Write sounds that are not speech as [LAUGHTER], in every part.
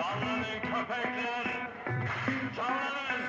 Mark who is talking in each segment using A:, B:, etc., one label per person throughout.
A: Canlanın köpekler. Canlanın.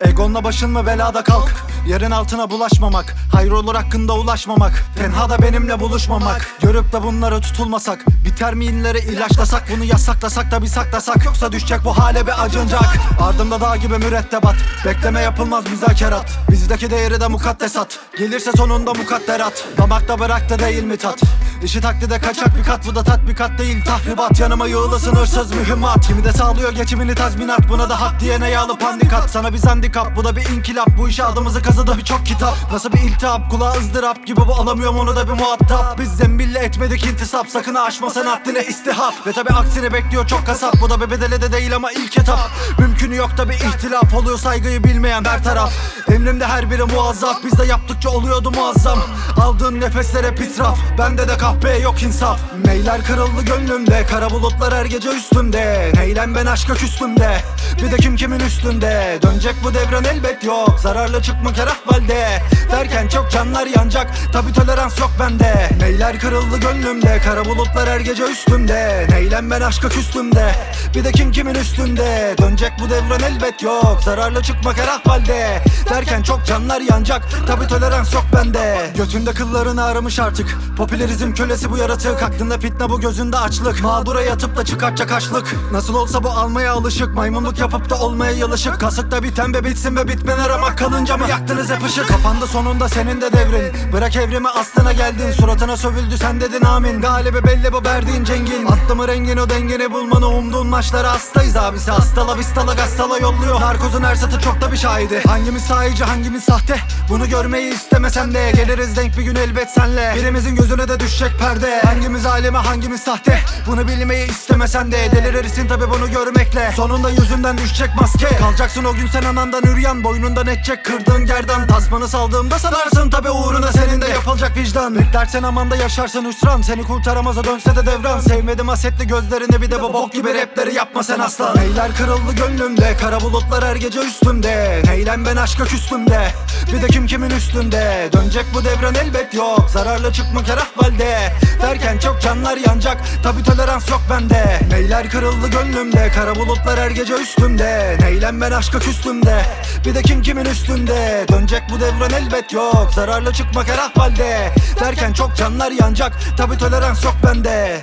A: [LAUGHS]
B: Egonla başın mı belada kalk? Yerin altına bulaşmamak Hayrolur hakkında ulaşmamak. Tenhada benimle buluşmamak. Görüp de bunlara tutulmasak. Biter mi inleri ilaçlasak? Bunu yasaklasak da bir saklasak. Yoksa düşecek bu hale bir acınacak. Ardımda dağ gibi mürettebat. Bekleme yapılmaz müzakerat. Bizdeki değeri de mukaddesat. Gelirse sonunda mukadderat. Damakta bıraktı değil mi tat İşi taklide kaçak bir kat Bu da tatbikat değil. Tahribat Yanıma yığılı sınırsız mühimmat. Kimi de sağlıyor geçimini tazminat Buna da hak diyene yağlı pandikat. Sana bir handikap bu da bir inkılap. Bu işe adımızı kazıdı birçok kitap. Nasıl bir iltihap kulağa ızdırap gibi Bu alamıyorum onu da bir muhatap. Biz zembille etmedik intisap Sakın aşma sen haddine istihap. Ve tabi aksini bekliyor çok kasap. Bu da bir bedeli de değil ama ilk etap. Mümkünü yok da bir ihtilaf Oluyor saygıyı bilmeyen her taraf Emrimde her biri muazzaf Biz de yaptıkça oluyordu muazzam. Aldığın nefeslere pis raf Bende de kahpe yok insaf. Meyler kırıldı gönlümde. Kara bulutlar her gece üstümde. Neylem ben aşka küstümde. Bir de kim kimin üstünde? Dönecek bu devran elbet yok. Zararlı çıkmak her ahvalde Derken çok canlar yanacak. Tabi tolerans yok bende. Meyler kırıldı gönlümde? Kara bulutlar her gece üstümde. Neylem ben aşka küstümde? Bir de kim kimin üstünde? Dönecek bu devran elbet yok. Zararlı çıkmak her ahvalde. Derken çok canlar yanacak. Tabi tolerans yok bende. Götünde kıllarını aramış artık. Popülerizm kölesi bu yaratık. Aklında fitne bu gözünde açlık. Mağdura yatıp da çıkartacak açlık. Nasıl olsa bu almaya alışık. Maymunluk yapıp da olmaya yalışık. Kasıkta biten be bitsin ve bitmen aramak Kalınca mı yaktınız hep ışık? Kafanda sonunda senin de devrin. Bırak evrimi aslına geldin. Suratına sövüldü sen dedin amin. Galibi belli bu verdiğin cengin. Attı mı rengin o dengeni bulmanı umduğun maçlara hastayız abisi. Hastala vistala gastala yolluyor. Narkozun her satı çok da bir şahidi. Hangimiz sahici hangimiz sahte? Bunu görmeyi istemesem de. Geliriz denk bir gün elbet senle. Birimizin gözüne de düşecek perde. Hangimiz aleme hangimiz sahte? Bunu bilmeyi istemesen de. Delirirsin tabi bunu görmekle? Sonunda yüzünden düşecek maske. Kalacaksın o gün sen anandan üryan. Boynundan edecek? Kırdığın gerdan. Tasmanı saldığımda sanarsın tabi uğruna senin de. Yapılacak vicdan. Beklersen amanda yaşarsın hüsran. Seni kurtaramaza dönse de devran. Sevmedim hasetli gözlerini bir de bu bok gibi rapleri yapma sen aslan. Neyler kırıldı gönlümde? Kara bulutlar her gece üstümde. Neylem ben aşka küstümde? Bir de kim kimin üstünde? Dönecek bu devran elbet yok. Zararlı çıkmak her ahvalde. Derken çok canlar yanacak. Tabi tolerans yok bende. Neyler kırıldı gönlümde? Kara bulutlar her gece üstümde. Neylem ben aşka küstümde? Bir de kim kimin üstünde? Dönecek bu devran elbet yok. Zararlı çıkmak her ahvalde Derken çok canlar yanacak. Tabi tolerans yok bende